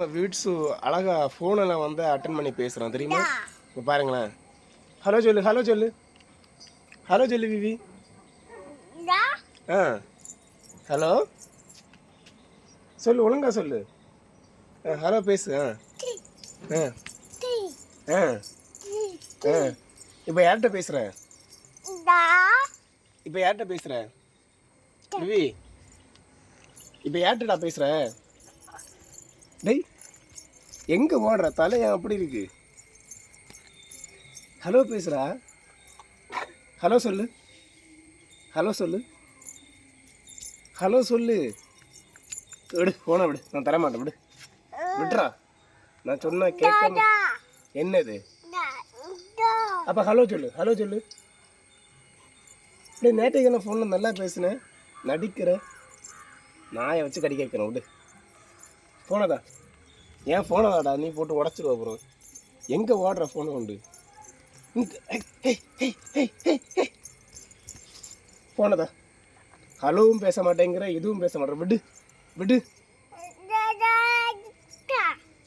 Wheats அழகா ஃபோனில் வந்து அட்டன் பண்ணி பேசுகிறான் தெரியுமா? இப்போ பாருங்களேன். ஹலோ சொல்லு ஹலோ சொல்லு. ஹலோ சொல்லு விவி. ஆ. ஹலோ சொல்லு ஒழுங்கா சொல்லு. ஆ ஹலோ பேசு ஆ. ஆ. ஆ. ஆ. இப்போ யார்கிட்ட பேசுகிற இப்போ யார்கிட்ட பேசுகிற விவி. இப்போ யார்கிட்டடா பேசுகிற டேய் எங்கே ஓடுற? தலை ஏன் அப்படி இருக்கு. ஹலோ பேசுகிறா ஹலோ சொல்லு. ஹலோ சொல்லு. ஹலோ சொல்லு. விடு போன விடு. நான் தரமாட்டேன் விடு. விட்றா. நான் சொன்னா கேட்காம என்னது? அப்போ ஹலோ சொல்லு. ஹலோ சொல்லு. டேய் நேற்றைக்கு நான் ஃபோனில் நல்லா பேசுனேன். நடிக்கிற. நாயை வச்சு கடிக்க வைக்கிறேன் விடு. ஃபோனதா ஏன் ஃபோனதாடா நீ போட்டு உடச்சிருவ அப்புறம் எங்கே ஓடுற ஃபோனை கொண்டு? போனதா ஹலோவும் பேச மாட்டேங்கிற இதுவும் பேச மாட்டேன் விடு விடு.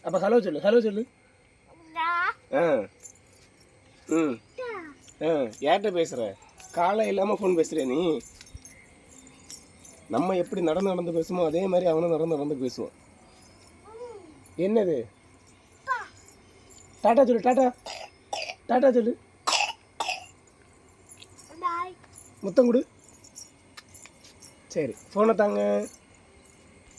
அப்போ ஹலோ சொல்லு ஹலோ சொல்லு. ஆ. ம். ஆ யார்கிட்ட பேசுகிற காலை இல்லாமல் ஃபோன் பேசுகிற நீ? நம்ம எப்படி நடந்து நடந்து பேசுமோ அதே மாதிரி அவனும் நடந்து நடந்து பேசுவான். என்னது? டாட்டா சொல்லு டாட்டா. டாட்டா சொல்லு. முத்தம் கொடு. சரி ஃபோனை தாங்க.